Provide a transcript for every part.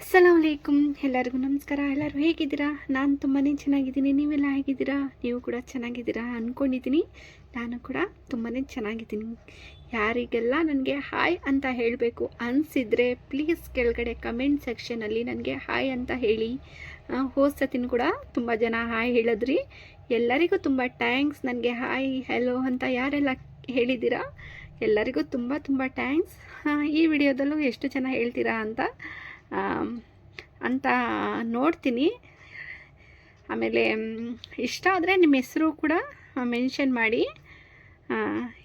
ಅಸ್ಸಲಾಂ ವಲೈಕುಮ್ ಎಲ್ಲರಿಗೂ ನಮಸ್ಕಾರ. ಎಲ್ಲರೂ ಹೇಗಿದ್ದೀರಾ? ನಾನು ತುಂಬಾ ಚೆನ್ನಾಗಿದ್ದೀನಿ. ನೀವೆಲ್ಲ ಹೇಗಿದ್ದೀರಾ? ನೀವು ಕೂಡ ಚೆನ್ನಾಗಿದ್ದೀರಾ ಅಂದ್ಕೊಂಡಿದ್ದೀನಿ ನಾನು ಕೂಡ ತುಂಬಾ ಚೆನ್ನಾಗಿದ್ದೀನಿ. ಯಾರಿಗೆಲ್ಲ ನನಗೆ ಹಾಯ್ ಅಂತ ಹೇಳಬೇಕು ಅನಿಸಿದರೆ ಪ್ಲೀಸ್ ಕೆಳಗಡೆ ಕಮೆಂಟ್ ಸೆಕ್ಷನಲ್ಲಿ ನನಗೆ ಹಾಯ್ ಅಂತ ಹೇಳಿ. ಹೋದ ಕೂಡ ತುಂಬ ಜನ ಹಾಯ್ ಹೇಳಿದ್ರಿ. ಎಲ್ಲರಿಗೂ ತುಂಬ ಟ್ಯಾಂಕ್ಸ್ ನನಗೆ ಹಾಯ್ ಹೆಲೋ ಅಂತ ಯಾರೆಲ್ಲ ಹೇಳಿದ್ದೀರಾ? ಎಲ್ಲರಿಗೂ ತುಂಬ ತುಂಬ ಟ್ಯಾಂಕ್ಸ್ ಈ ವಿಡಿಯೋದಲ್ಲೂ ಎಷ್ಟು ಜನ ಹೇಳ್ತೀರಾ ಅಂತ ಅಂತ ನೋಡ್ತೀನಿ. ಆಮೇಲೆ ಇಷ್ಟ ಆದರೆ ನಿಮ್ಮ ಹೆಸರು ಕೂಡ ಮೆನ್ಷನ್ ಮಾಡಿ.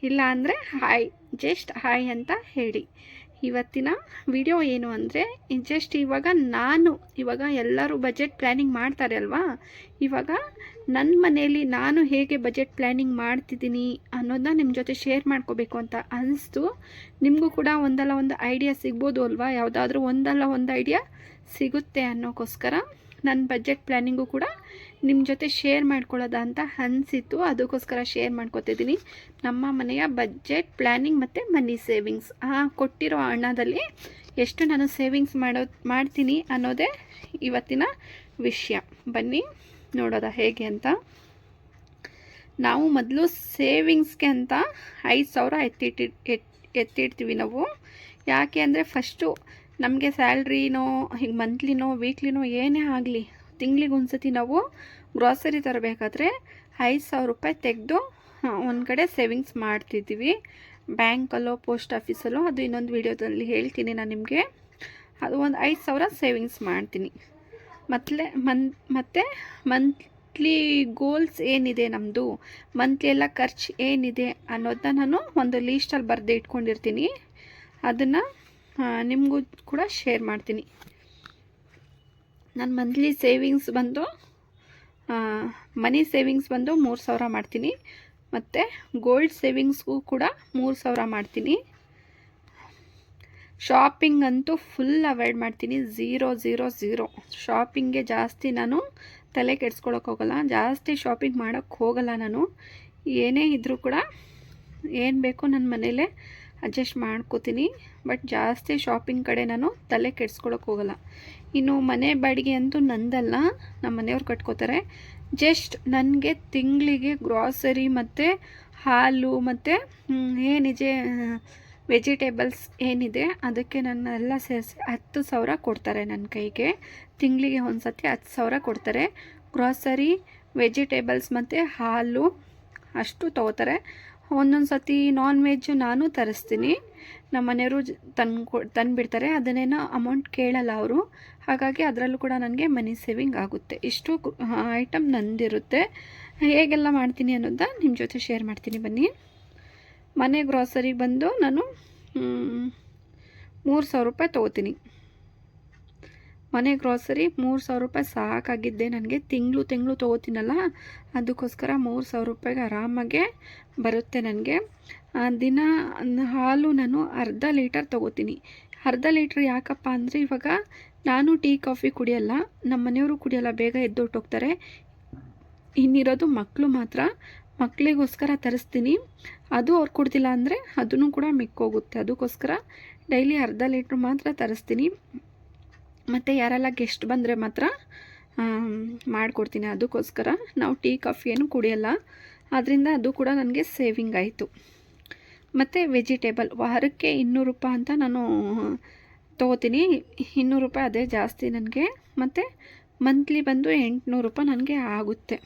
ಇಲ್ಲ ಅಂದರೆ ಹಾಯ್, ಜಸ್ಟ್ ಹಾಯ್ ಅಂತ ಹೇಳಿ. ಇವತ್ತಿನ ವಿಡಿಯೋ ಏನು ಅಂದರೆ ಜಸ್ಟ್ ಇವಾಗ ನಾನು, ಇವಾಗ ಎಲ್ಲರೂ ಬಜೆಟ್ ಪ್ಲ್ಯಾನಿಂಗ್ ಮಾಡ್ತಾರೆ ಅಲ್ವಾ? ಇವಾಗ ನನ್ನ ಮನೆಯಲ್ಲಿ ನಾನು ಹೇಗೆ ಬಜೆಟ್ ಪ್ಲ್ಯಾನಿಂಗ್ ಮಾಡ್ತಿದ್ದೀನಿ ಅನ್ನೋದನ್ನ ನಿಮ್ಮ ಜೊತೆ ಶೇರ್ ಮಾಡ್ಕೋಬೇಕು ಅಂತ ಅನಿಸ್ತು. ನಿಮಗೂ ಕೂಡ ಒಂದಲ್ಲ ಒಂದು ಐಡಿಯಾ ಸಿಗ್ಬೋದು ಅಲ್ವಾ? ಯಾವುದಾದ್ರೂ ಒಂದಲ್ಲ ಒಂದು ಐಡಿಯಾ ಸಿಗುತ್ತೆ ಅನ್ನೋಕ್ಕೋಸ್ಕರ ನನ್ನ ಬಜೆಟ್ ಪ್ಲ್ಯಾನಿಂಗು ಕೂಡ ನಿಮ್ಮ ಜೊತೆ ಶೇರ್ ಮಾಡ್ಕೊಳ್ಳೋದ ಅಂತ ಅನಿಸಿತ್ತು. ಅದಕ್ಕೋಸ್ಕರ ಶೇರ್ ಮಾಡ್ಕೊತಿದ್ದೀನಿ ನಮ್ಮ ಮನೆಯ ಬಜೆಟ್ ಪ್ಲ್ಯಾನಿಂಗ್ ಮತ್ತು ಮನಿ ಸೇವಿಂಗ್ಸ್ ಆ, ಕೊಟ್ಟಿರೋ ಹಣದಲ್ಲಿ ಎಷ್ಟು ನಾನು ಸೇವಿಂಗ್ಸ್ ಮಾಡೋ, ಮಾಡ್ತೀನಿ ಅನ್ನೋದೇ ಇವತ್ತಿನ ವಿಷಯ. ಬನ್ನಿ, ನೋಡೋದ ಹೇಗೆ ಅಂತ. ನಾವು ಮೊದಲು ಸೇವಿಂಗ್ಸ್ಗೆ ಅಂತ ಐದು ಸಾವಿರ ಎತ್ತಿಟ್ಟಿ, ಎತ್, ಎತ್ತಿಡ್ತೀವಿ ನಾವು. ಯಾಕೆ ಅಂದರೆ ಫಸ್ಟು ನಮಗೆ ಸ್ಯಾಲ್ರಿನೋ, ಹಿಂಗೆ ಮಂತ್ಲಿನೋ, ವೀಕ್ಲಿನೋ ಏನೇ ಆಗಲಿ, ತಿಂಗ್ಳಿಗೆ ಒಂದ್ಸತಿ ನಾವು ಗ್ರಾಸರಿ ತರಬೇಕಾದ್ರೆ ಐದು ಸಾವಿರ ರೂಪಾಯಿ ತೆಗೆದು ಒಂದು ಕಡೆ ಸೇವಿಂಗ್ಸ್ ಮಾಡ್ತಿದ್ದೀವಿ. ಬ್ಯಾಂಕಲ್ಲೋ, ಪೋಸ್ಟ್ ಆಫೀಸಲ್ಲೋ, ಅದು ಇನ್ನೊಂದು ವೀಡಿಯೋದಲ್ಲಿ ಹೇಳ್ತೀನಿ ನಾನು ನಿಮಗೆ. ಅದು ಒಂದು ಐದು ಸಾವಿರ ಸೇವಿಂಗ್ಸ್ ಮಾಡ್ತೀನಿ. ಮತ್ತೆ ಮನ್, ಮತ್ತು ಮಂತ್ಲಿ ಗೋಲ್ಸ್ ಏನಿದೆ ನಮ್ಮದು ಮಂತ್ಲಿ ಎಲ್ಲ ಖರ್ಚು ಏನಿದೆ ಅನ್ನೋದನ್ನ ನಾನು ಒಂದು ಲೀಸ್ಟಲ್ಲಿ ಬರೆದು ಇಟ್ಕೊಂಡಿರ್ತೀನಿ. ಅದನ್ನು ನಿಮಗೂ ಕೂಡ ಶೇರ್ ಮಾಡ್ತೀನಿ. ನನ್ನ ಮಂತ್ಲಿ ಸೇವಿಂಗ್ಸ್ ಬಂದು ಮನಿ ಸೇವಿಂಗ್ಸ್ ಬಂದು ಮೂರು ಸಾವಿರ ಮಾಡ್ತೀನಿ. ಮತ್ತು ಗೋಲ್ಡ್ ಸೇವಿಂಗ್ಸ್ಗೂ ಕೂಡ ಮೂರು ಸಾವಿರ ಮಾಡ್ತೀನಿ. ಶಾಪಿಂಗ್ ಅಂತೂ ಫುಲ್ ಅವಾಯ್ಡ್ ಮಾಡ್ತೀನಿ. ಝೀರೋ ಝೀರೋ ಝೀರೋ ಶಾಪಿಂಗ್ಗೆ ಜಾಸ್ತಿ ನಾನು ತಲೆ ಕೆಡ್ಸ್ಕೊಳಕ್ಕೆ ಹೋಗಲ್ಲ. ಜಾಸ್ತಿ ಶಾಪಿಂಗ್ ಮಾಡೋಕ್ಕೆ ಹೋಗಲ್ಲ ನಾನು. ಏನೇ ಇದ್ದರೂ ಕೂಡ ಏನು ಬೇಕೋ ನನ್ನ ಮನೇಲೇ ಅಡ್ಜಸ್ಟ್ ಮಾಡ್ಕೋತೀನಿ. ಬಟ್ ಜಾಸ್ತಿ ಶಾಪಿಂಗ್ ಕಡೆ ನಾನು ತಲೆ ಕೆಡ್ಸ್ಕೊಳಕ್ಕೆ ಹೋಗಲ್ಲ. ಇನ್ನು ಮನೆ ಬಾಡಿಗೆ ಅಂತೂ ನಂದಲ್ಲ. ನಮ್ಮ ಮನೆಯವ್ರು ಕಟ್ಕೋತಾರೆ. ಜಸ್ಟ್ ನನಗೆ ತಿಂಗಳಿಗೆ ಗ್ರಾಸರಿ ಮತ್ತು ಹಾಲು ಮತ್ತು ಏನಿದೆ, ವೆಜಿಟೇಬಲ್ಸ್ ಏನಿದೆ ಅದಕ್ಕೆ ನನ್ನ ಎಲ್ಲ ಸೇರಿಸಿ ಹತ್ತು ಸಾವಿರ ಕೊಡ್ತಾರೆ ನನ್ನ ಕೈಗೆ. ತಿಂಗಳಿಗೆ ಒಂದು ಸತಿ ಹತ್ತು ಸಾವಿರ ಕೊಡ್ತಾರೆ. ಗ್ರಾಸರಿ, ವೆಜಿಟೇಬಲ್ಸ್ ಮತ್ತು ಹಾಲು ಅಷ್ಟು ತೊಗೋತಾರೆ. ಒಂದೊಂದು ಸತಿ ನಾನ್ ವೆಜ್ ನಾನು ತರಿಸ್ತೀನಿ. ನಮ್ಮ ಮನೆಯವರು ತಂದು ತಂದುಬಿಡ್ತಾರೆ ಅದನ್ನೇನೋ ಅಮೌಂಟ್ ಕೇಳಲ್ಲ ಅವರು. ಹಾಗಾಗಿ ಅದರಲ್ಲೂ ಕೂಡ ನನಗೆ ಮನಿ ಸೇವಿಂಗ್ ಆಗುತ್ತೆ. ಇಷ್ಟು ಐಟಮ್ ನಂದಿರುತ್ತೆ. ಹೇಗೆಲ್ಲ ಮಾಡ್ತೀನಿ ಅನ್ನೋದನ್ನ ನಿಮ್ಮ ಜೊತೆ ಶೇರ್ ಮಾಡ್ತೀನಿ ಬನ್ನಿ. ಮನೆ ಗ್ರಾಸರಿಗೆ ಬಂದು ನಾನು ಮೂರು ಸಾವಿರ ರೂಪಾಯಿ ತೊಗೋತೀನಿ. ಮನೆ ಗ್ರಾಸರಿ ಮೂರು ಸಾವಿರ ರೂಪಾಯಿ ಸಾಕಾಗಿದ್ದೆ ನನಗೆ. ತಿಂಗಳು ತಿಂಗಳು ತೊಗೋತೀನಲ್ಲ, ಅದಕ್ಕೋಸ್ಕರ ಮೂರು ಸಾವಿರ ರೂಪಾಯಿಗೆ ಆರಾಮಾಗೆ ಬರುತ್ತೆ ನನಗೆ. ದಿನ ಹಾಲು ನಾನು ಅರ್ಧ ಲೀಟರ್ ತೊಗೋತೀನಿ. ಅರ್ಧ ಲೀಟ್ರ್ ಯಾಕಪ್ಪ ಅಂದರೆ ಇವಾಗ ನಾನು ಟೀ, ಕಾಫಿ ಕುಡಿಯಲ್ಲ ನಮ್ಮ ಮನೆಯವರು ಕುಡಿಯಲ್ಲ, ಬೇಗ ಎದ್ದೊಟ್ಟೋಗ್ತಾರೆ ಇನ್ನಿರೋದು ಮಕ್ಕಳು ಮಾತ್ರ. ಮಕ್ಕಳಿಗೋಸ್ಕರ ತರಿಸ್ತೀನಿ. ಅದು ಅವ್ರು ಕುಡ್ದಿಲ್ಲ ಅಂದರೆ ಅದನ್ನು ಕೂಡ ಮಿಕ್ಕೋಗುತ್ತೆ. ಅದಕ್ಕೋಸ್ಕರ ಡೈಲಿ ಅರ್ಧ ಲೀಟ್ರ್ ಮಾತ್ರ ತರಿಸ್ತೀನಿ. ಮತ್ತು ಯಾರೆಲ್ಲ ಗೆಸ್ಟ್ ಬಂದರೆ ಮಾತ್ರ ಮಾಡಿಕೊಡ್ತೀನಿ ಅದಕ್ಕೋಸ್ಕರ. ನಾವು ಟೀ, ಕಾಫಿ ಏನು ಕುಡಿಯಲ್ಲ. ಆದ್ದರಿಂದ ಅದು ಕೂಡ ನನಗೆ ಸೇವಿಂಗ್ ಆಯಿತು. ಮತ್ತು ವೆಜಿಟೇಬಲ್ ವಾರಕ್ಕೆ ಇನ್ನೂರು ರೂಪಾಯಿ ಅಂತ ನಾನು ತೊಗೋತೀನಿ. ಇನ್ನೂರು ರೂಪಾಯಿ ಅದೇ ಜಾಸ್ತಿ ನನಗೆ. ಮತ್ತು ಮಂತ್ಲಿ ಬಂದು ಎಂಟುನೂರು ರೂಪಾಯಿ ನನಗೆ ಆಗುತ್ತೆ.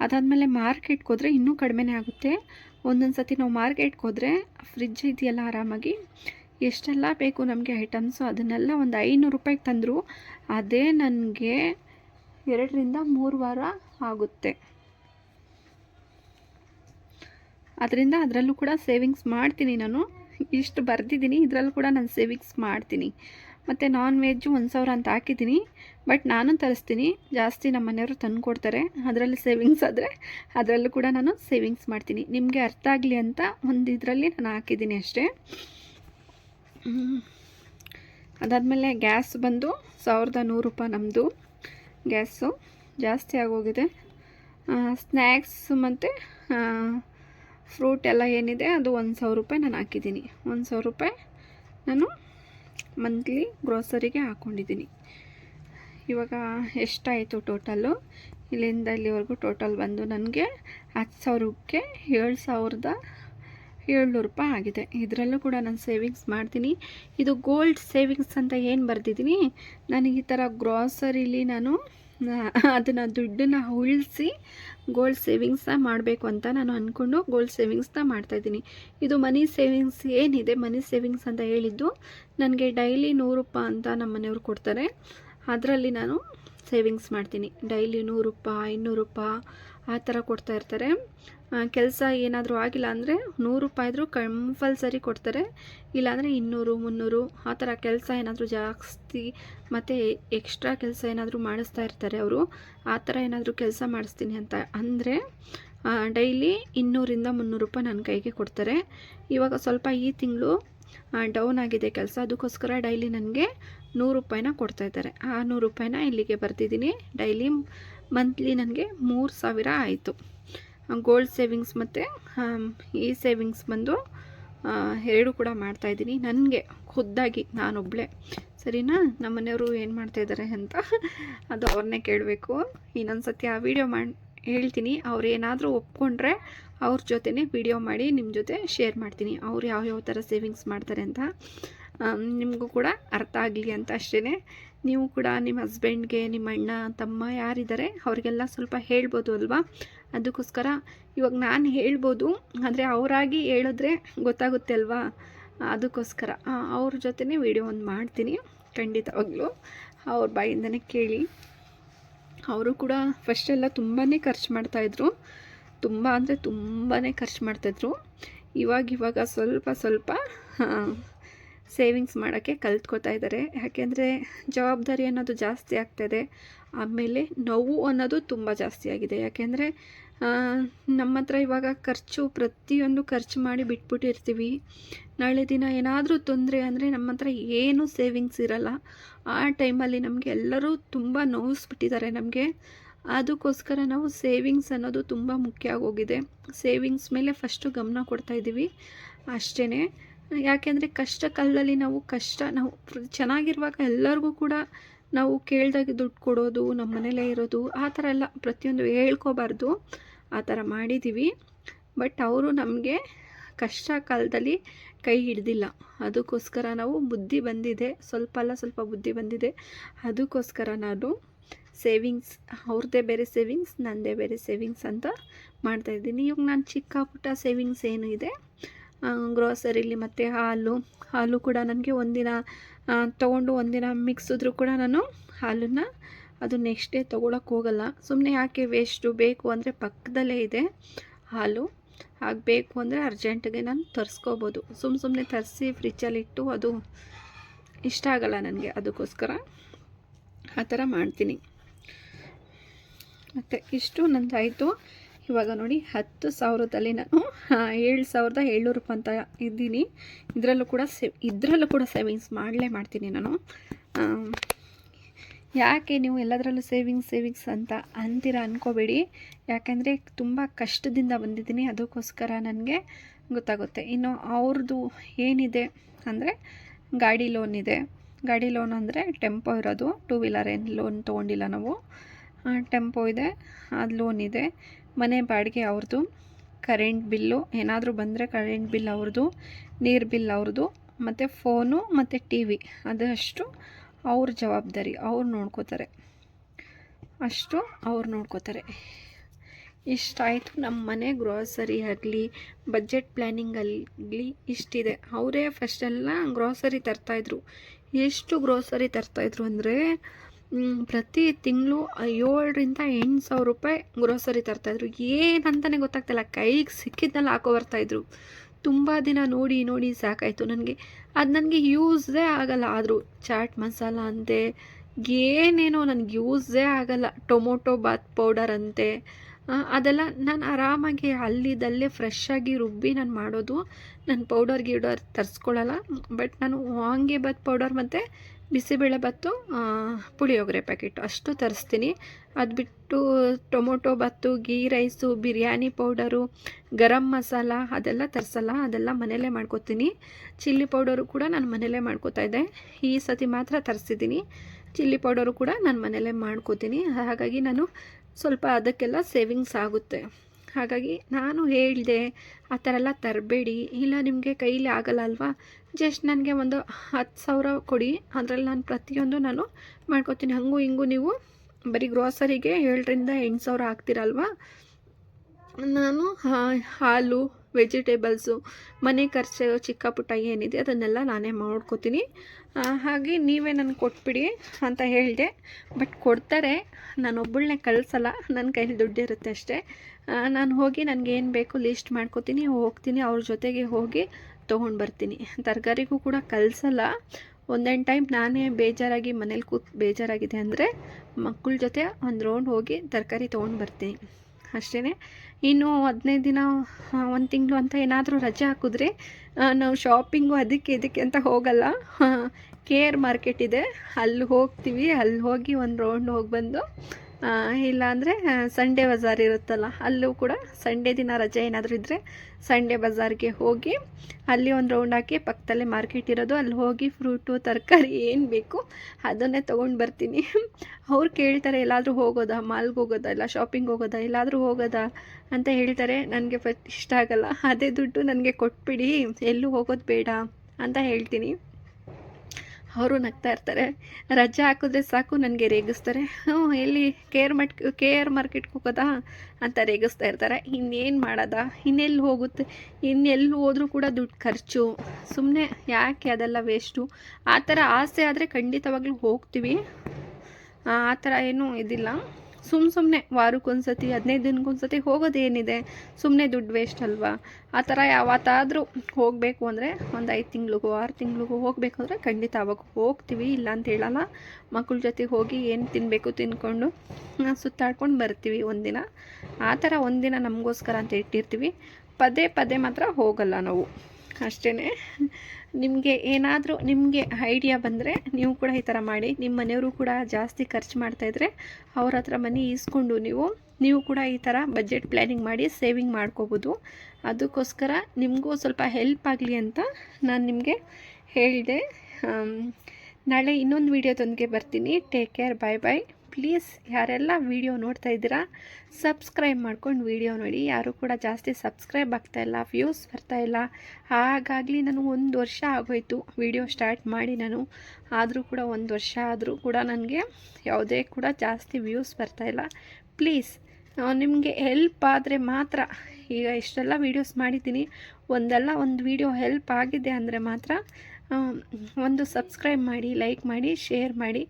ಅದಾದಮೇಲೆ ಮಾರ್ಕೆಟ್ಗೆ ಹೋದರೆ ಇನ್ನೂ ಕಡಿಮೆನೇ ಆಗುತ್ತೆ. ಒಂದೊಂದು ಸತಿ ನಾವು ಮಾರ್ಕೆಟ್ಗೆ ಹೋದರೆ ಫ್ರಿಜ್ ಇದೆಯಲ್ಲ ಆರಾಮಾಗಿ. ಎಷ್ಟೆಲ್ಲ ಬೇಕು ನಮಗೆ ಐಟಮ್ಸು, ಅದನ್ನೆಲ್ಲ ಒಂದು ಐನೂರು ರೂಪಾಯಿಗೆ ತಂದರು. ಅದೇ ನನಗೆ ಎರಡರಿಂದ ಮೂರು ವಾರ ಆಗುತ್ತೆ. ಅದರಿಂದ ಅದರಲ್ಲೂ ಕೂಡ ಸೇವಿಂಗ್ಸ್ ಮಾಡ್ತೀನಿ ನಾನು. ಇಷ್ಟು ಬರೆದಿದ್ದೀನಿ, ಇದರಲ್ಲೂ ಕೂಡ ನಾನು ಸೇವಿಂಗ್ಸ್ ಮಾಡ್ತೀನಿ. ಮತ್ತು ನಾನ್ ವೆಜ್ಜು ಒಂದು ಸಾವಿರ ಅಂತ ಹಾಕಿದ್ದೀನಿ. ಬಟ್ ನಾನು ತರಿಸ್ತೀನಿ, ಜಾಸ್ತಿ ನಮ್ಮ ಮನೆಯವರು ತಂದು ಕೊಡ್ತಾರೆ. ಅದರಲ್ಲಿ ಸೇವಿಂಗ್ಸ್ ಆದರೆ ಅದರಲ್ಲೂ ಕೂಡ ನಾನು ಸೇವಿಂಗ್ಸ್ ಮಾಡ್ತೀನಿ. ನಿಮಗೆ ಅರ್ಥ ಆಗಲಿ ಅಂತ ಒಂದು ಇದರಲ್ಲಿ ನಾನು ಹಾಕಿದ್ದೀನಿ ಅಷ್ಟೇ. ಅದಾದಮೇಲೆ ಗ್ಯಾಸ್ ಬಂದು ಸಾವಿರದ ನೂರು ರೂಪಾಯಿ ನಮ್ಮದು ಗ್ಯಾಸು. ಜಾಸ್ತಿ ಆಗೋಗಿದೆ. ಸ್ನ್ಯಾಕ್ಸ್ ಮತ್ತು ಫ್ರೂಟ್ ಎಲ್ಲ ಏನಿದೆ ಅದು ಒಂದು ಸಾವಿರ ರೂಪಾಯಿ ನಾನು ಹಾಕಿದ್ದೀನಿ. ಒಂದು ಸಾವಿರ ರೂಪಾಯಿ ನಾನು ಮಂತ್ಲಿ ಗ್ರೋಸರಿಗೆ ಹಾಕ್ಕೊಂಡಿದ್ದೀನಿ ಇವಾಗ ಎಷ್ಟಾಯಿತು ಟೋಟಲ್ಲು? ಇಲ್ಲಿಂದ ಇಲ್ಲಿವರೆಗೂ ಟೋಟಲ್ ಬಂದು ನನಗೆ ಹತ್ತು ಸಾವಿರಕ್ಕೆ ಏಳು ಸಾವಿರದ ಏಳ್ನೂರು ರೂಪಾಯಿ ಆಗಿದೆ. ಇದರಲ್ಲೂ ಕೂಡ ನಾನು ಸೇವಿಂಗ್ಸ್ ಮಾಡ್ತೀನಿ. ಇದು ಗೋಲ್ಡ್ ಸೇವಿಂಗ್ಸ್ ಅಂತ ಏನು ಬರೆದಿದ್ದೀನಿ? ನನಗೆ ಈ ಥರ ಗ್ರಾಸರಿಲಿ ನಾನು ಅದನ್ನು ದುಡ್ಡನ್ನ ಉಳಿಸಿ ಗೋಲ್ಡ್ ಸೇವಿಂಗ್ಸ್ನ ಮಾಡಬೇಕು ಅಂತ ನಾನು ಅಂದ್ಕೊಂಡು ಗೋಲ್ಡ್ ಸೇವಿಂಗ್ಸ್ನ ಮಾಡ್ತಾಯಿದ್ದೀನಿ ಇದು ಮನಿ ಸೇವಿಂಗ್ಸ್ ಏನಿದೆ? ಮನಿ ಸೇವಿಂಗ್ಸ್ ಅಂತ ಹೇಳಿದ್ದು ನನಗೆ ಡೈಲಿ ನೂರು ರೂಪಾಯಿ ಅಂತ ನಮ್ಮ ಮನೆಯವ್ರು ಕೊಡ್ತಾರೆ. ಅದರಲ್ಲಿ ನಾನು ಸೇವಿಂಗ್ಸ್ ಮಾಡ್ತೀನಿ. ಡೈಲಿ ನೂರು ರೂಪಾಯಿ ಇನ್ನೂರು ರೂಪಾಯಿ ಆ ಥರ ಕೊಡ್ತಾ ಇರ್ತಾರೆ. ಕೆಲಸ ಏನಾದರೂ ಆಗಿಲ್ಲ ಅಂದರೆ ನೂರು ರೂಪಾಯಿದ್ರು ಕಂಪಲ್ಸರಿ ಕೊಡ್ತಾರೆ. ಇಲ್ಲಾಂದರೆ ಇನ್ನೂರು, ಮುನ್ನೂರು, ಆ ಥರ ಕೆಲಸ ಏನಾದರೂ ಜಾಸ್ತಿ ಮತ್ತು ಎಕ್ಸ್ಟ್ರಾ ಕೆಲಸ ಏನಾದರೂ ಮಾಡಿಸ್ತಾ ಇರ್ತಾರೆ ಅವರು. ಆ ಥರ ಏನಾದರೂ ಕೆಲಸ ಮಾಡಿಸ್ತೀನಿ ಅಂತ ಅಂದರೆ ಡೈಲಿ ಇನ್ನೂರಿಂದ ಮುನ್ನೂರು ರೂಪಾಯಿ ನನ್ನ ಕೈಗೆ ಕೊಡ್ತಾರೆ. ಇವಾಗ ಸ್ವಲ್ಪ ಈ ತಿಂಗಳು ಡೌನ್ ಆಗಿದೆ ಕೆಲಸ. ಅದಕ್ಕೋಸ್ಕರ ಡೈಲಿ ನನಗೆ ನೂರು ರೂಪಾಯಿನ ಕೊಡ್ತಾಯಿದ್ದಾರೆ ಆ ನೂರು ರೂಪಾಯಿನ ಇಲ್ಲಿಗೆ ಬರ್ತಿದ್ದೀನಿ ಡೈಲಿ ಮಂತ್ಲಿ ನನಗೆ ಮೂರು ಸಾವಿರ ಆಯಿತು. ಗೋಲ್ಡ್ ಸೇವಿಂಗ್ಸ್ ಮತ್ತು ಈ ಸೇವಿಂಗ್ಸ್ ಬಂದು ಎರಡು ಕೂಡ ಮಾಡ್ತಾಯಿದ್ದೀನಿ ನನಗೆ ಖುದ್ದಾಗಿ ನಾನೊಬ್ಬಳೇ ಸರಿನಾ? ನಮ್ಮ ಮನೆಯವರು ಏನು ಮಾಡ್ತಾಯಿದ್ದಾರೆ ಅಂತ ಅದು ಅವ್ರನ್ನೇ ಕೇಳಬೇಕು. ಇನ್ನೊಂದು ಸತಿ ಆ ವಿಡಿಯೋ ಮಾಡಿ, ಹೇಳ್ತೀನಿ. ಅವ್ರು ಏನಾದರೂ ಒಪ್ಕೊಂಡ್ರೆ ಅವ್ರ ಜೊತೆನೇ ವಿಡಿಯೋ ಮಾಡಿ ನಿಮ್ಮ ಜೊತೆ ಶೇರ್ ಮಾಡ್ತೀನಿ. ಅವ್ರು ಯಾವ್ಯಾವ ಯಾವ ಥರ ಸೇವಿಂಗ್ಸ್ ಮಾಡ್ತಾರೆ ಅಂತ. ನಿಮಗೂ ಕೂಡ ಅರ್ಥ ಆಗಲಿ ಅಂತ ಅಷ್ಟೇ ನೀವು ಕೂಡ ನಿಮ್ಮ ಹಸ್ಬೆಂಡ್ಗೆ ನಿಮ್ಮ ಅಣ್ಣ, ತಮ್ಮ ಯಾರಿದ್ದಾರೆ, ಅವರಿಗೆಲ್ಲ ಸ್ವಲ್ಪ ಹೇಳ್ಬೋದು ಅಲ್ವಾ? ಅದಕ್ಕೋಸ್ಕರ ಇವಾಗ ನಾನು ಹೇಳ್ಬೋದು, ಆದರೆ ಅವರಾಗಿ ಹೇಳಿದ್ರೆ ಗೊತ್ತಾಗುತ್ತೆ ಅಲ್ವಾ? ಅದಕ್ಕೋಸ್ಕರ ಅವ್ರ ಜೊತೆನೇ ವಿಡಿಯೋ ಒಂದು ಮಾಡ್ತೀನಿ, ಖಂಡಿತವಾಗ್ಲೂ. ಅವ್ರ ಬಾಯಿಂದನೇ ಕೇಳಿ. ಅವರು ಕೂಡ ಫಸ್ಟೆಲ್ಲ ತುಂಬಾ ಖರ್ಚು ಮಾಡ್ತಾಯಿದ್ರು ತುಂಬ ಅಂದರೆ ತುಂಬಾ ಖರ್ಚು ಮಾಡ್ತಾಯಿದ್ರು ಇವಾಗಿವಾಗ ಇವಾಗ ಸ್ವಲ್ಪ ಸ್ವಲ್ಪ ಸೇವಿಂಗ್ಸ್ ಮಾಡೋಕ್ಕೆ ಕಲ್ತ್ಕೋತಾ ಇದ್ದಾರೆ. ಯಾಕೆಂದರೆ ಜವಾಬ್ದಾರಿ ಅನ್ನೋದು ಜಾಸ್ತಿ ಆಗ್ತಾಯಿದೆ ಆಮೇಲೆ ನೋವು ಅನ್ನೋದು ತುಂಬ ಜಾಸ್ತಿ ಆಗಿದೆ. ಯಾಕೆಂದರೆ ನಮ್ಮ ಹತ್ರ ಇವಾಗ ಖರ್ಚು ಪ್ರತಿಯೊಂದು ಖರ್ಚು ಮಾಡಿ ಬಿಟ್ಬಿಟ್ಟಿರ್ತೀವಿ. ನಾಳೆ ದಿನ ಏನಾದರೂ ತೊಂದರೆ ಅಂದರೆ ನಮ್ಮ ಹತ್ರ ಏನೂ ಸೇವಿಂಗ್ಸ್ ಇರಲ್ಲ. ಆ ಟೈಮಲ್ಲಿ ನಮಗೆ ಎಲ್ಲರೂ ತುಂಬ ನೋವಿಸ್ಬಿಟ್ಟಿದ್ದಾರೆ ನಮಗೆ. ಅದಕ್ಕೋಸ್ಕರ ನಾವು ಸೇವಿಂಗ್ಸ್ ಅನ್ನೋದು ತುಂಬ ಮುಖ್ಯ ಆಗೋಗಿದೆ. ಸೇವಿಂಗ್ಸ್ ಮೇಲೆ ಫಸ್ಟು ಗಮನ ಕೊಡ್ತಾಯಿದ್ದೀವಿ ಅಷ್ಟೇ ಯಾಕೆಂದರೆ ಕಷ್ಟ ಕಾಲದಲ್ಲಿ ನಾವು ಕಷ್ಟ, ನಾವು ಚೆನ್ನಾಗಿರುವಾಗ ಎಲ್ಲರಿಗೂ ಕೂಡ ನಾವು ಕೇಳಿದಾಗ ದುಡ್ಡು ಕೊಡೋದು ನಮ್ಮ ಮನೇಲೇ ಇರೋದು, ಆ ಥರ ಎಲ್ಲ ಪ್ರತಿಯೊಂದು ಹೇಳ್ಕೋಬಾರ್ದು. ಆ ಥರ ಮಾಡಿದ್ದೀವಿ ಬಟ್ ಅವರು ನಮಗೆ ಕಷ್ಟ ಕಾಲದಲ್ಲಿ ಕೈ ಹಿಡ್ದಿಲ್ಲ. ಅದಕ್ಕೋಸ್ಕರ ನಾವು ಬುದ್ಧಿ ಬಂದಿದೆ. ಸ್ವಲ್ಪ ಅಲ್ಲ, ಸ್ವಲ್ಪ ಬುದ್ಧಿ ಬಂದಿದೆ. ಅದಕ್ಕೋಸ್ಕರ ನಾನು ಸೇವಿಂಗ್ಸ್ ಅವ್ರದ್ದೇ ಬೇರೆ ಸೇವಿಂಗ್ಸ್ ನನ್ನದೇ ಬೇರೆ ಸೇವಿಂಗ್ಸ್ ಅಂತ ಮಾಡ್ತಾಯಿದ್ದೀನಿ ಇವಾಗ ನಾನು ಚಿಕ್ಕ ಪುಟ್ಟ ಸೇವಿಂಗ್ಸ್ ಏನು ಇದೆ ಗ್ರೋಸರಿಲಿ ಮತ್ತು ಹಾಲು. ಹಾಲು ಕೂಡ ನನಗೆ ಒಂದಿನ ತೊಗೊಂಡು ಒಂದಿನ ಮಿಕ್ಸಿದ್ರು ಕೂಡ ನಾನು ಹಾಲನ್ನು ಅದು ನೆಕ್ಸ್ಟ್ ಡೇ ತೊಗೊಳಕ್ಕೆ ಹೋಗಲ್ಲ. ಸುಮ್ಮನೆ ಯಾಕೆ ವೇಸ್ಟು ಬೇಕು ಅಂದರೆ ಪಕ್ಕದಲ್ಲೇ ಇದೆ ಹಾಲು. ಹಾಗೆ ಬೇಕು ಅಂದರೆ ಅರ್ಜೆಂಟಿಗೆ ನಾನು ತರಿಸ್ಕೋಬೋದು. ಸುಮ್ಮ ಸುಮ್ಮನೆ ತರಿಸಿ ಫ್ರಿಜ್ಜಲ್ಲಿಟ್ಟು ಅದು ಇಷ್ಟ ಆಗಲ್ಲ ನನಗೆ ಅದಕ್ಕೋಸ್ಕರ. ಆ ಥರ ಮಾಡ್ತೀನಿ. ಮತ್ತು ಇಷ್ಟು ನಂದಾಯಿತು. ಇವಾಗ ನೋಡಿ ಹತ್ತು ಸಾವಿರದಲ್ಲಿ ನಾನು ಏಳು ಸಾವಿರದ ಏಳ್ನೂರು ರೂಪಾಯಿ ಅಂತ ಇದ್ದೀನಿ. ಇದರಲ್ಲೂ ಕೂಡ ಸೇವ್, ಇದರಲ್ಲೂ ಕೂಡ ಸೇವಿಂಗ್ಸ್ ಮಾಡಲೇ ಮಾಡ್ತೀನಿ ನಾನು. ಯಾಕೆ ನೀವು ಎಲ್ಲದರಲ್ಲೂ ಸೇವಿಂಗ್ಸ್ ಸೇವಿಂಗ್ಸ್ ಅಂತ ಅಂತೀರ ಅಂದ್ಕೋಬೇಡಿ ಯಾಕೆಂದರೆ ತುಂಬ ಕಷ್ಟದಿಂದ ಬಂದಿದ್ದೀನಿ, ಅದಕ್ಕೋಸ್ಕರ ನನಗೆ ಗೊತ್ತಾಗುತ್ತೆ. ಇನ್ನು ಅವ್ರದ್ದು ಏನಿದೆ ಅಂದರೆ ಗಾಡಿ ಲೋನ್ ಇದೆ. ಗಾಡಿ ಲೋನ್ ಅಂದರೆ ಟೆಂಪೋ ಇರೋದು. ಟೂ ವೀಲರ್ ಏನು ಲೋನ್ ತೊಗೊಂಡಿಲ್ಲ ನಾವು. ಟೆಂಪೋ ಇದೆ, ಅದು ಲೋನ್ ಇದೆ. ಮನೆ ಬಾಡಿಗೆ ಅವ್ರದ್ದು ಕರೆಂಟ್ ಬಿಲ್ಲು ಏನಾದರೂ ಬಂದರೆ ಕರೆಂಟ್ ಬಿಲ್ ಅವ್ರದ್ದು ನೀರು ಬಿಲ್ ಅವ್ರದ್ದು ಮತ್ತು ಫೋನು ಮತ್ತು ಟಿ ವಿ ಅದಷ್ಟು ಅವ್ರ ಜವಾಬ್ದಾರಿ, ಅವ್ರು ನೋಡ್ಕೋತಾರೆ. ಅಷ್ಟು ಅವ್ರು ನೋಡ್ಕೋತಾರೆ. ಇಷ್ಟಾಯಿತು ನಮ್ಮ ಮನೆ ಗ್ರೋಸರಿ ಆಗಲಿ ಬಜೆಟ್ ಪ್ಲ್ಯಾನಿಂಗಲ್ಲಿ ಇಷ್ಟಿದೆ. ಅವರೇ ಫಸ್ಟೆಲ್ಲ ಗ್ರೋಸರಿ ತರ್ತಾಯಿದ್ರು ಎಷ್ಟು ಗ್ರೋಸರಿ ತರ್ತಾಯಿದ್ರು ಅಂದರೆ ಪ್ರತಿ ತಿಂಗಳು ಏಳರಿಂದ ಎಂಟು ಸಾವಿರ ರೂಪಾಯಿ ಗ್ರೋಸರಿ ತರ್ತಾಯಿದ್ರು ಏನಂತಲೇ ಗೊತ್ತಾಗ್ತಿಲ್ಲ. ಕೈಗೆ ಸಿಕ್ಕಿದ್ದೆಲ್ಲ ಹಾಕೋ ಬರ್ತಾಯಿದ್ರು ತುಂಬ ದಿನ ನೋಡಿ ನೋಡಿ ಸಾಕಾಯಿತು ನನಗೆ. ಅದು ನನಗೆ ಯೂಸೇ ಆಗಲ್ಲ. ಆದರೂ ಚಾಟ್ ಮಸಾಲ ಅಂತೆ, ಏನೇನೋ ನನಗೆ ಯೂಸೇ ಆಗಲ್ಲ. ಟೊಮೊಟೊ ಬಾತ್ ಪೌಡರ್ ಅಂತೆ ಅದೆಲ್ಲ ನಾನು ಆರಾಮಾಗಿ ಅಲ್ಲಿದ್ದಲ್ಲೇ ಫ್ರೆಶ್ ಆಗಿ ರುಬ್ಬಿ ನಾನು ಮಾಡೋದು. ನಾನು ಪೌಡರ್ ಗಿಡರ್ ತರಿಸ್ಕೊಳ್ಳಲ್ಲ ಬಟ್ ನಾನು ಬಾತ್ ಪೌಡರ್ ಮತ್ತು ಬಿಸಿಬೇಳೆ ಭಾತು ಆ, ಪುಳಿಯೋಗರೆ ಪ್ಯಾಕೆಟ್ ಅಷ್ಟು ತರಿಸ್ತೀನಿ. ಅದು ಬಿಟ್ಟು ಟೊಮೊಟೊ ಬತ್ತು ಗೀ ರೈಸು ಬಿರಿಯಾನಿ ಪೌಡರು ಗರಂ ಮಸಾಲ ಅದೆಲ್ಲ ತರಿಸಲ್ಲ ಅದೆಲ್ಲ ಮನೆಯಲ್ಲೇ ಮಾಡ್ಕೋತೀನಿ. ಚಿಲ್ಲಿ ಪೌಡರು ಕೂಡ ನಾನು ಮನೆಯಲ್ಲೇ ಮಾಡ್ಕೋತಾ ಇದ್ದೆ. ಈ ಸತಿ ಮಾತ್ರ ತರಿಸಿದ್ದೀನಿ. ಚಿಲ್ಲಿ ಪೌಡರು ಕೂಡ ನಾನು ಮನೆಯಲ್ಲೇ ಮಾಡ್ಕೋತೀನಿ. ಹಾಗಾಗಿ ನಾನು ಸ್ವಲ್ಪ ಅದಕ್ಕೆಲ್ಲ ಸೇವಿಂಗ್ಸ್ ಆಗುತ್ತೆ. ಹಾಗಾಗಿ ನಾನು ಹೇಳಿದೆ, ಆ ಥರ ಎಲ್ಲ ತರಬೇಡಿ. ಇಲ್ಲ ನಿಮಗೆ ಕೈಲಿ ಆಗಲ್ಲ ಅಲ್ವಾ? ಜಸ್ಟ್ ನನಗೆ ಒಂದು ಹತ್ತು ಸಾವಿರ ಕೊಡಿ. ಅದರಲ್ಲಿ ನಾನು ಪ್ರತಿಯೊಂದು ನಾನು ಮಾಡ್ಕೊತೀನಿ. ಹಂಗೂ ಹಿಂಗೂ ನೀವು ಬರೀ ಗ್ರೋಸರಿಗೆ ಏಳರಿಂದ ಎಂಟು ಸಾವಿರ ಹಾಕ್ತೀರಲ್ವ ನಾನು ಹಾಲು, ವೆಜಿಟೇಬಲ್ಸು, ಮನೆ ಖರ್ಚು, ಚಿಕ್ಕ ಪುಟ್ಟ ಏನಿದೆ ಅದನ್ನೆಲ್ಲ ನಾನೇ ಮಾಡ್ಕೋತೀನಿ. ಹಾಗೆ ನೀವೇ ನನಗೆ ಕೊಟ್ಬಿಡಿ ಅಂತ ಹೇಳಿದೆ. ಬಟ್ ಕೊಡ್ತಾರೆ. ನಾನು ಒಬ್ಬಳನ್ನೇ ಕಳಿಸಲ್ಲ. ನನ್ನ ಕೈಲಿ ದುಡ್ಡಿರುತ್ತೆ ಅಷ್ಟೇ. ನಾನು ಹೋಗಿ ನನಗೆ ಏನು ಬೇಕು ಲಿಸ್ಟ್ ಮಾಡ್ಕೋತೀನಿ, ಹೋಗ್ತೀನಿ, ಅವ್ರ ಜೊತೆಗೆ ಹೋಗಿ ತೊಗೊಂಡು ಬರ್ತೀನಿ. ತರಕಾರಿಗೂ ಕೂಡ ಕಲಿಸಲ್ಲ. ಒಂದೊಂದು ಟೈಮ್ ನಾನೇ ಬೇಜಾರಾಗಿ ಮನೇಲಿ ಕೂತ್ ಬೇಜಾರಾಗಿದೆ ಅಂದರೆ ಮಕ್ಕಳ ಜೊತೆ ಒಂದು ರೌಂಡ್ ಹೋಗಿ ತರಕಾರಿ ತೊಗೊಂಡು ಬರ್ತೀನಿ. ಅಷ್ಟೇ ಇನ್ನು ಹದಿನೈದು ದಿನ ಒಂದು ತಿಂಗಳು ಅಂತ ಏನಾದರೂ ರಜೆ ಹಾಕಿದ್ರೆ ನಾವು ಶಾಪಿಂಗು ಅದಕ್ಕೆ ಇದಕ್ಕೆ ಅಂತ ಹೋಗಲ್ಲ. ಕೇರ್ ಮಾರ್ಕೆಟ್ ಇದೆ. ಅಲ್ಲಿ ಹೋಗ್ತೀವಿ. ಅಲ್ಲಿ ಹೋಗಿ ಒಂದು ರೌಂಡ್ ಹೋಗಿ ಬಂದು ಇಲ್ಲಾಂದರೆ ಸಂಡೇ ಬಜಾರ್ ಇರುತ್ತಲ್ಲ, ಅಲ್ಲೂ ಕೂಡ ಸಂಡೇ ದಿನ ರಜೆ ಏನಾದರೂ ಇದ್ದರೆ ಸಂಡೇ ಬಜಾರ್ಗೆ ಹೋಗಿ, ಅಲ್ಲಿ ಒಂದು ರೌಂಡ್ ಹಾಕಿ ಪಕ್ಕದಲ್ಲೇ ಮಾರ್ಕೆಟ್ ಇರೋದು, ಅಲ್ಲಿ ಹೋಗಿ ಫ್ರೂಟು ತರಕಾರಿ ಏನು ಬೇಕು ಅದನ್ನೇ ತೊಗೊಂಡು ಬರ್ತೀನಿ. ಅವ್ರು ಕೇಳ್ತಾರೆ, ಎಲ್ಲಾದರೂ ಹೋಗೋದಾ? ಮಾಲ್ಗೆ ಹೋಗೋದಾ? ಇಲ್ಲ ಶಾಪಿಂಗ್ ಹೋಗೋದಾ? ಎಲ್ಲಾದರೂ ಹೋಗೋದಾ? ಅಂತ ಹೇಳ್ತಾರೆ. ನನಗೆ ಫಸ್ಟ್ ಇಷ್ಟ ಆಗಲ್ಲ. ಅದೇ ದುಡ್ಡು ನನಗೆ ಕೊಟ್ಬಿಡಿ. ಎಲ್ಲೂ ಹೋಗೋದು ಬೇಡ ಅಂತ ಹೇಳ್ತೀನಿ. ಅವರು ನಗ್ತಾ ಇರ್ತಾರೆ. ರಜೆ ಹಾಕಿದ್ರೆ ಸಾಕು ನನಗೆ ರೇಗಿಸ್ತಾರೆ. ಹ್ಞೂ, ಎಲ್ಲಿ ಕೆ ಆರ್ ಮಟ್ ಕೆ ಆರ್ ಮಾರ್ಕೆಟ್ಗೆ ಹೋಗೋದಾ ಅಂತ ರೇಗಿಸ್ತಾ ಇರ್ತಾರೆ. ಇನ್ನೇನು ಮಾಡೋದಾ? ಇನ್ನೆಲ್ಲಿ ಹೋಗುತ್ತೆ? ಇನ್ನೆಲ್ಲಿ ಹೋದರೂ ಕೂಡ ದುಡ್ಡು ಖರ್ಚು. ಸುಮ್ಮನೆ ಯಾಕೆ ಅದೆಲ್ಲ ವೇಸ್ಟು ಆ ಥರ ಆಸೆ ಆದರೆ ಖಂಡಿತವಾಗ್ಲೂ ಹೋಗ್ತೀವಿ. ಆ ಥರ ಏನೂ ಇದಿಲ್ಲ. ಸುಮ್ಮ ಸುಮ್ಮನೆ ವಾರಕ್ಕೊಂದ್ಸತಿ ಹದಿನೈದು ದಿನಕ್ಕೊಂದ್ಸತಿ ಹೋಗೋದೇನಿದೆ ಸುಮ್ಮನೆ ದುಡ್ಡು ವೇಸ್ಟ್ ಅಲ್ವಾ? ಆ ಥರ ಯಾವತ್ತಾದರೂ ಹೋಗಬೇಕು ಅಂದರೆ ಒಂದು ಐದು ತಿಂಗ್ಳಿಗೂ ಆರು ತಿಂಗ್ಳಿಗೂ ಹೋಗಬೇಕು ಅಂದರೆ ಖಂಡಿತ ಅವಾಗ ಹೋಗ್ತೀವಿ. ಇಲ್ಲ ಅಂತ ಹೇಳಲ್ಲ. ಮಕ್ಕಳ ಜೊತೆ ಹೋಗಿ ಏನು ತಿನ್ನಬೇಕು ತಿನ್ಕೊಂಡು ಆ, ಸುತ್ತಾಡ್ಕೊಂಡು ಬರ್ತೀವಿ ಒಂದಿನ. ಆ ಥರ ಒಂದಿನ ನಮಗೋಸ್ಕರ ಅಂತ ಇಟ್ಟಿರ್ತೀವಿ. ಪದೇ ಪದೇ ಮಾತ್ರ ಹೋಗಲ್ಲ ನಾವು. ಅಷ್ಟೇ ನಿಮಗೆ ಏನಾದರೂ ನಿಮಗೆ ಐಡಿಯಾ ಬಂದರೆ ನೀವು ಕೂಡ ಈ ಥರ ಮಾಡಿ. ನಿಮ್ಮ ಮನೆಯವರು ಕೂಡ ಜಾಸ್ತಿ ಖರ್ಚು ಮಾಡ್ತಾಯಿದ್ರೆ ಅವ್ರ ಹತ್ರ ಮನೆ ಈಸ್ಕೊಂಡು ನೀವು ನೀವು ಕೂಡ ಈ ಥರ ಬಜೆಟ್ ಪ್ಲ್ಯಾನಿಂಗ್ ಮಾಡಿ ಸೇವಿಂಗ್ ಮಾಡ್ಕೋಬೋದು. ಅದಕ್ಕೋಸ್ಕರ ನಿಮಗೂ ಸ್ವಲ್ಪ ಹೆಲ್ಪ್ ಆಗಲಿ ಅಂತ ನಾನು ನಿಮಗೆ ಹೇಳಿದೆ. ನಾಳೆ ಇನ್ನೊಂದು ವೀಡಿಯೋದೊಂದಿಗೆ ಬರ್ತೀನಿ. Take care bye bye please ಯಾರೆಲ್ಲ ವೀಡಿಯೋ ನೋಡ್ತಾ ಇದ್ದೀರಾ, ಸಬ್ಸ್ಕ್ರೈಬ್ ಮಾಡ್ಕೊಂಡು ವೀಡಿಯೋ ನೋಡಿ. ಯಾರು ಕೂಡ ಜಾಸ್ತಿ ಸಬ್ಸ್ಕ್ರೈಬ್ ಆಗ್ತಾ ಇಲ್ಲ, ವ್ಯೂಸ್ ಬರ್ತಾ ಇಲ್ಲ. ಹಾಗಾಗಿ ನಾನು ಒಂದು ವರ್ಷ ಆಗೋಯ್ತು ವೀಡಿಯೋ ಸ್ಟಾರ್ಟ್ ಮಾಡಿ ನಾನು. ಆದರೂ ಕೂಡ ಒಂದು ವರ್ಷ ಆದರೂ ಕೂಡ ನನಗೆ ಯಾವುದೇ ಕೂಡ ಜಾಸ್ತಿ ವ್ಯೂಸ್ ಬರ್ತಾ ಇಲ್ಲ. ಪ್ಲೀಸ್ ನಿಮಗೆ ಹೆಲ್ಪ್ ಆದರೆ ಮಾತ್ರ. ಈಗ ಇಷ್ಟೆಲ್ಲ ವೀಡಿಯೋಸ್ ಮಾಡಿದ್ದೀನಿ. ಒಂದಲ್ಲ ಒಂದು ವೀಡಿಯೋ ಹೆಲ್ಪ್ ಆಗಿದೆ ಅಂದರೆ ಮಾತ್ರ ಒಂದು ಸಬ್ಸ್ಕ್ರೈಬ್ ಮಾಡಿ, ಲೈಕ್ ಮಾಡಿ, ಶೇರ್ ಮಾಡಿ,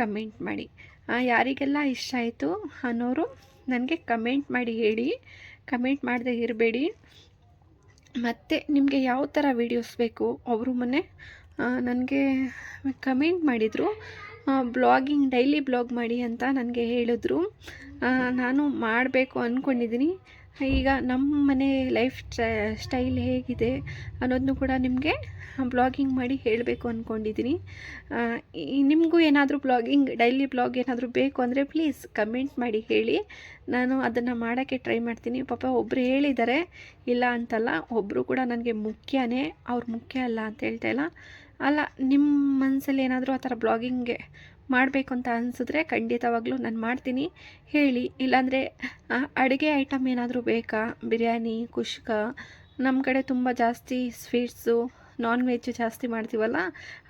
ಕಮೆಂಟ್ ಮಾಡಿ. ಯಾರಿಗೆಲ್ಲ ಇಷ್ಟ ಆಯಿತು ಅನ್ನೋರು ನನಗೆ ಕಮೆಂಟ್ ಮಾಡಿ ಹೇಳಿ. ಕಮೆಂಟ್ ಮಾಡದೆ ಇರಬೇಡಿ. ಮತ್ತು ನಿಮಗೆ ಯಾವ ಥರ ವೀಡಿಯೋಸ್ ಬೇಕು ಅವರು ಮೊನ್ನೆ ನನಗೆ ಕಮೆಂಟ್ ಮಾಡಿದರು. ಬ್ಲಾಗಿಂಗ್ ಡೈಲಿ ಬ್ಲಾಗ್ ಮಾಡಿ ಅಂತ ನನಗೆ ಹೇಳಿದ್ರು. ನಾನು ಮಾಡಬೇಕು ಅಂದ್ಕೊಂಡಿದ್ದೀನಿ ಈಗ ನಮ್ಮ ಮನೆ ಲೈಫ್ ಸ್ಟೈಲ್ ಹೇಗಿದೆ ಅನ್ನೋದನ್ನು ಕೂಡ ನಿಮಗೆ ಬ್ಲಾಗಿಂಗ್ ಮಾಡಿ ಹೇಳಬೇಕು ಅಂದ್ಕೊಂಡಿದ್ದೀನಿ ನಿಮಗೂ ಏನಾದರೂ ಬ್ಲಾಗಿಂಗ್ ಡೈಲಿ ಬ್ಲಾಗ್ ಏನಾದರೂ ಬೇಕು ಅಂದರೆ ಪ್ಲೀಸ್ ಕಮೆಂಟ್ ಮಾಡಿ ಹೇಳಿ. ನಾನು ಅದನ್ನು ಮಾಡೋಕ್ಕೆ ಟ್ರೈ ಮಾಡ್ತೀನಿ. ಪಾಪ ಒಬ್ಬರು ಹೇಳಿದ್ದಾರೆ ಇಲ್ಲ ಅಂತಲ್ಲ ಒಬ್ಬರು ಕೂಡ ನನಗೆ ಮುಖ್ಯನೇ, ಅವ್ರು ಮುಖ್ಯ ಅಲ್ಲ ಅಂತ ಹೇಳ್ತಾ ಇಲ್ಲ. ಅಲ್ಲ ನಿಮ್ಮ ಮನಸ್ಸಲ್ಲಿ ಏನಾದರೂ ಆ ಥರ ಬ್ಲಾಗಿಂಗ್ಗೆ ಮಾಡಬೇಕು ಅಂತ ಅನಿಸಿದ್ರೆ ಖಂಡಿತವಾಗ್ಲೂ ನಾನು ಮಾಡ್ತೀನಿ. ಹೇಳಿ, ಇಲ್ಲಾಂದರೆ ಅಡುಗೆ ಐಟಮ್ ಏನಾದರೂ ಬೇಕಾ? ಬಿರಿಯಾನಿ, ಕುಷ್ಕ ನಮ್ಮ ಕಡೆ ತುಂಬ ಜಾಸ್ತಿ ಸ್ವೀಟ್ಸು ನಾನ್ ವೆಜ್ ಜಾಸ್ತಿ ಮಾಡ್ತೀವಲ್ಲ?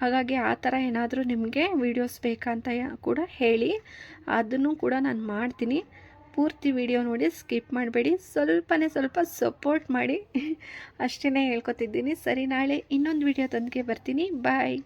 ಹಾಗಾಗಿ ಆ ಥರ ಏನಾದರೂ ನಿಮಗೆ ವೀಡಿಯೋಸ್ ಬೇಕಾ ಅಂತ ಕೂಡ ಹೇಳಿ. ಅದನ್ನು ಕೂಡ ನಾನು ಮಾಡ್ತೀನಿ. ಪೂರ್ತಿ ವಿಡಿಯೋ ನೋಡಿ ಸ್ಕಿಪ್ ಮಾಡಬೇಡಿ. ಸ್ವಲ್ಪನೇ ಸ್ವಲ್ಪ ಸಪೋರ್ಟ್ ಮಾಡಿ. ಅಷ್ಟೇ ಹೇಳ್ಕೊತಿದ್ದೀನಿ. ಸರಿ, ನಾಳೆ ಇನ್ನೊಂದು ವಿಡಿಯೋ ತಂದಿಗೆ ಬರ್ತೀನಿ. ಬಾಯ್